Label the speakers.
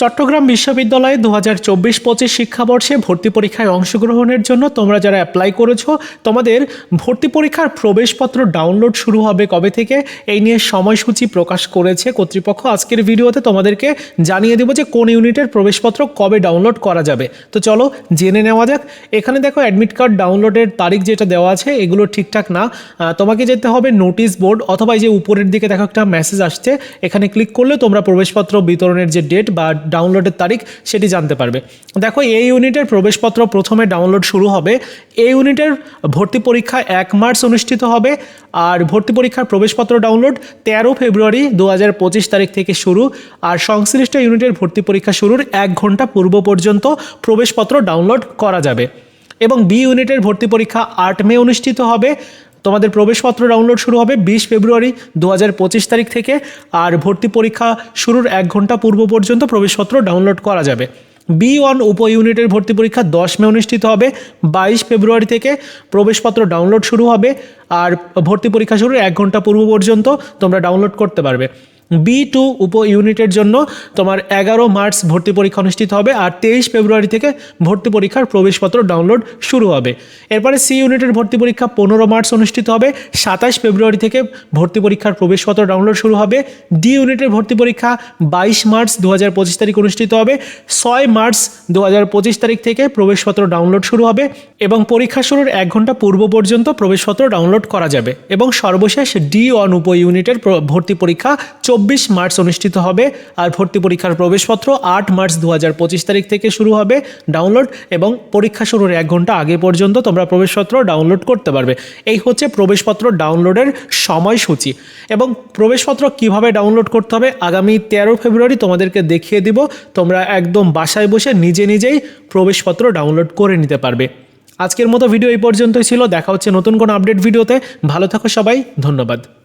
Speaker 1: চট্টগ্রাম বিশ্ববিদ্যালয়ে দু হাজার চব্বিশ পঁচিশ শিক্ষাবর্ষে ভর্তি পরীক্ষায় অংশগ্রহণের জন্য তোমরা যারা অ্যাপ্লাই করেছ, তোমাদের ভর্তি পরীক্ষার প্রবেশপত্র ডাউনলোড শুরু হবে কবে থেকে? এই নিয়ে সময়সূচি প্রকাশ করেছে কর্তৃপক্ষ। আজকের ভিডিওতে তোমাদেরকে জানিয়ে দেবো যে কোন ইউনিটের প্রবেশপত্র কবে ডাউনলোড করা যাবে। তো চলো জেনে নেওয়া যাক। এখানে দেখো অ্যাডমিট কার্ড ডাউনলোডের তারিখ যেটা দেওয়া আছে, এগুলো ঠিকঠাক না। তোমাকে যেতে হবে নোটিশ বোর্ড অথবা এই যে উপরের দিকে দেখো একটা মেসেজ আসছে, এখানে ক্লিক করলে তোমরা প্রবেশপত্র বিতরণের যে ডেট বা ডাউনলোডের তারিখ সেটি জানতে পারবে। দেখো এই ইউনিটের প্রবেশপত্র প্রথমে ডাউনলোড শুরু হবে। এই ইউনিটের ভর্তি পরীক্ষা এক মার্চ অনুষ্ঠিত হবে আর ভর্তি পরীক্ষার প্রবেশপত্র ডাউনলোড তেরো ফেব্রুয়ারি দু হাজার পঁচিশ তারিখ থেকে শুরু আর সংশ্লিষ্ট ইউনিটের ভর্তি পরীক্ষা শুরুর এক ঘণ্টা পূর্ব পর্যন্ত প্রবেশপত্র ডাউনলোড করা যাবে। এবং বি ইউনিটের ভর্তি পরীক্ষা আট মে অনুষ্ঠিত হবে তোমাদের প্রবেশপত্র ডাউনলোড শুরু হবে বিশ ফেব্রুয়ারি দু হাজার পঁচিশ তারিখ থেকে আর ভর্তি পরীক্ষা শুরুর এক ঘণ্টা পূর্ব পর্যন্ত প্রবেশপত্র ডাউনলোড করা যাবে। বি ওয়ান উপ ইউনিটের ভর্তি পরীক্ষা দশ মে অনুষ্ঠিত হবে, বাইশ ফেব্রুয়ারি থেকে প্রবেশপত্র ডাউনলোড শুরু হবে আর ভর্তি পরীক্ষা শুরুর এক ঘণ্টা পূর্ব পর্যন্ত তোমরা ডাউনলোড করতে পারবে। বি টু উপ ইউনিটের জন্য তোমার এগারো মার্চ ভর্তি পরীক্ষা অনুষ্ঠিত হবে আর তেইশ ফেব্রুয়ারি থেকে ভর্তি পরীক্ষার প্রবেশপত্র ডাউনলোড শুরু হবে। এরপরে সি ইউনিটের ভর্তি পরীক্ষা পনেরো মার্চ অনুষ্ঠিত হবে সাতাশ ফেব্রুয়ারি থেকে ভর্তি পরীক্ষার প্রবেশপত্র ডাউনলোড শুরু হবে ডি ইউনিটের ভর্তি পরীক্ষা বাইশ মার্চ দু হাজার পঁচিশ তারিখ অনুষ্ঠিত হবে, ছয় মার্চ দু হাজার পঁচিশ তারিখ থেকে প্রবেশপত্র ডাউনলোড শুরু হবে এবং পরীক্ষা শুরুর এক ঘণ্টা পূর্ব পর্যন্ত প্রবেশপত্র ডাউনলোড করা যাবে এবং সর্বশেষ ডি ওয়ান উপ ইউনিটের ভর্তি পরীক্ষা চব্বিশ মার্চ অনুষ্ঠিত হবে আর ভর্তি পরীক্ষার প্রবেশপত্র আট মার্চ দু হাজার পঁচিশ তারিখ থেকে শুরু হবে। ডাউনলোড এবং পরীক্ষা শুরুর এক ঘণ্টা আগে পর্যন্ত তোমরা প্রবেশপত্র ডাউনলোড করতে পারবে। এই হচ্ছে প্রবেশপত্র ডাউনলোডের সময়সূচি এবং প্রবেশপত্র কীভাবে ডাউনলোড করতে হবে আগামী তেরো ফেব্রুয়ারি তোমাদেরকে দেখিয়ে দিব। তোমরা একদম বাসায় বসে নিজে নিজেই প্রবেশপত্র ডাউনলোড করে নিতে পারবে। আজকের মতো ভিডিও এই পর্যন্তই ছিল। দেখা হচ্ছে নতুন কোনো আপডেট ভিডিওতে। ভালো থাকো সবাই। ধন্যবাদ।